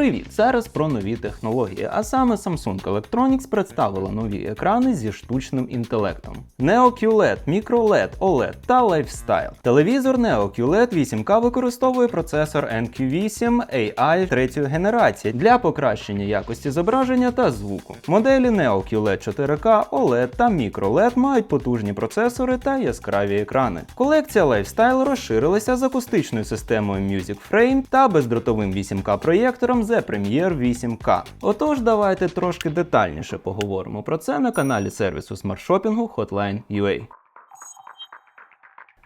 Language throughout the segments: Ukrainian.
Привіт! Зараз про нові технології, а саме Samsung Electronics представила нові екрани зі штучним інтелектом. Neo QLED, Micro LED, OLED та Lifestyle. Телевізор Neo QLED 8K використовує процесор NQ8 AI третьої генерації для покращення якості зображення та звуку. Моделі Neo QLED 4K, OLED та Micro LED мають потужні процесори та яскраві екрани. Колекція Lifestyle розширилася з акустичною системою Music Frame та бездротовим 8К проєктором The Premiere 8K. Отож, давайте трошки детальніше поговоримо про це на каналі сервісу смартшопінгу Hotline UA.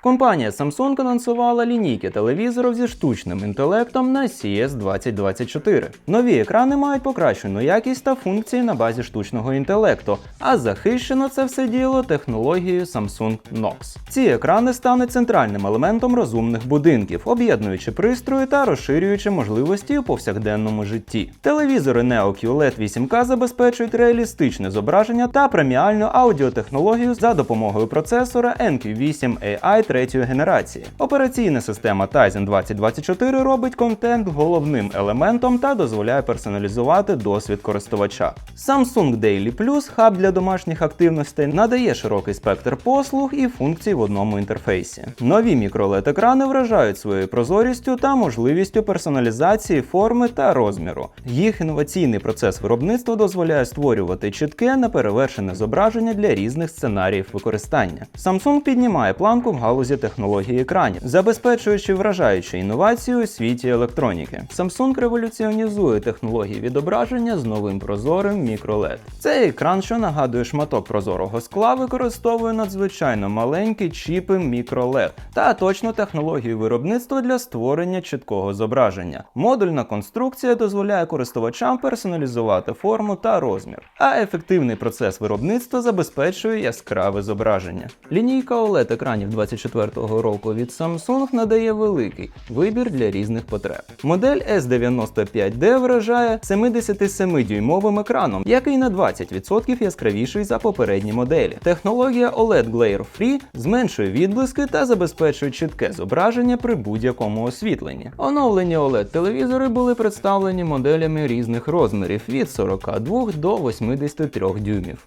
Компанія Samsung анонсувала лінійки телевізорів зі штучним інтелектом на CES 2024. Нові екрани мають покращену якість та функції на базі штучного інтелекту, а захищено це все діло технологією Samsung Knox. Ці екрани стануть центральним елементом розумних будинків, об'єднуючи пристрої та розширюючи можливості у повсякденному житті. Телевізори Neo QLED 8K забезпечують реалістичне зображення та преміальну аудіотехнологію за допомогою процесора NQ8 AI третьої генерації. Операційна система Tizen 2024 робить контент головним елементом та дозволяє персоналізувати досвід користувача. Samsung Daily Plus, хаб для домашніх активностей, надає широкий спектр послуг і функцій в одному інтерфейсі. Нові мікролед екрани вражають своєю прозорістю та можливістю персоналізації форми та розміру. Їх інноваційний процес виробництва дозволяє створювати чітке неперевершене зображення для різних сценаріїв використання. Samsung піднімає планку в галузі технології екранів, забезпечуючи вражаючу інновацію у світі електроніки. Samsung революціонізує технології відображення з новим прозорим мікролед. Цей екран, що нагадує шматок прозорого скла, використовує надзвичайно маленькі чіпи мікролед та точну технологію виробництва для створення чіткого зображення. Модульна конструкція дозволяє користувачам персоналізувати форму та розмір, а ефективний процес виробництва забезпечує яскраве зображення. Лінійка OLED екранів 24-го року від Samsung надає великий вибір для різних потреб. Модель S95D вражає 77-дюймовим екраном, який на 20% яскравіший за попередні моделі. Технологія OLED Glare Free зменшує відблиски та забезпечує чітке зображення при будь-якому освітленні. Оновлені OLED телевізори були представлені моделями різних розмірів від 42 до 83 дюймів.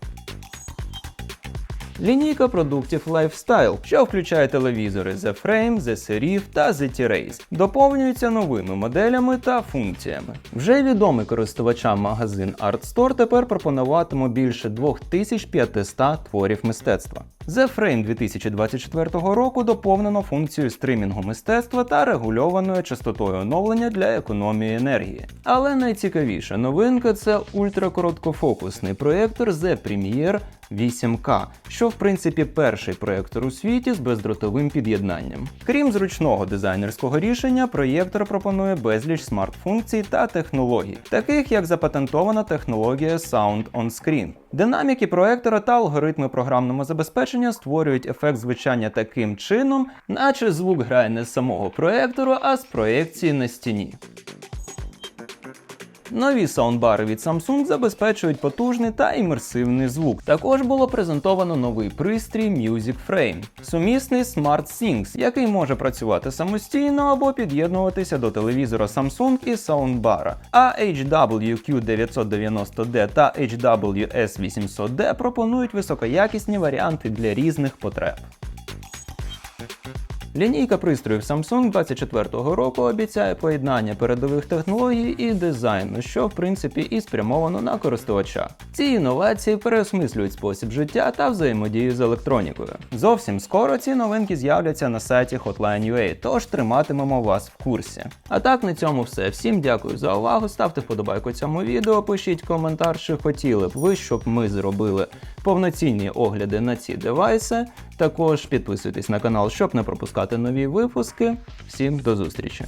Лінійка продуктів Lifestyle, що включає телевізори The Frame, The Serif та The T-Race, доповнюється новими моделями та функціями. Вже відомий користувачам магазин Art Store тепер пропонуватиме більше 2500 творів мистецтва. The Frame 2024 року доповнено функцією стримінгу мистецтва та регульованою частотою оновлення для економії енергії. Але найцікавіша новинка це ультракороткофокусний проєктор The Premiere 8K, що в принципі перший проєктор у світі з бездротовим під'єднанням. Крім зручного дизайнерського рішення, проєктор пропонує безліч смарт-функцій та технологій, таких як запатентована технологія Sound on Screen. Динаміки проектора та алгоритми програмного забезпечення створюють ефект звучання таким чином, наче звук грає не з самого проектору, а з проекції на стіні. Нові саундбари від Samsung забезпечують потужний та імерсивний звук. Також було презентовано новий пристрій Music Frame, сумісний Smart Things, який може працювати самостійно або під'єднуватися до телевізора Samsung і саундбара. А HWQ990D та HWS800D пропонують високоякісні варіанти для різних потреб. Лінійка пристроїв Samsung 24-го року обіцяє поєднання передових технологій і дизайну, що в принципі і спрямовано на користувача. Ці інновації переосмислюють спосіб життя та взаємодію з електронікою. Зовсім скоро ці новинки з'являться на сайті Hotline.ua, тож триматимемо вас в курсі. А так на цьому все. Всім дякую за увагу. Ставте вподобайку цьому відео, пишіть коментар, чи хотіли б ви, щоб ми зробили повноцінні огляди на ці девайси. Також підписуйтесь на канал, щоб не пропускати нові випуски. Всім до зустрічі!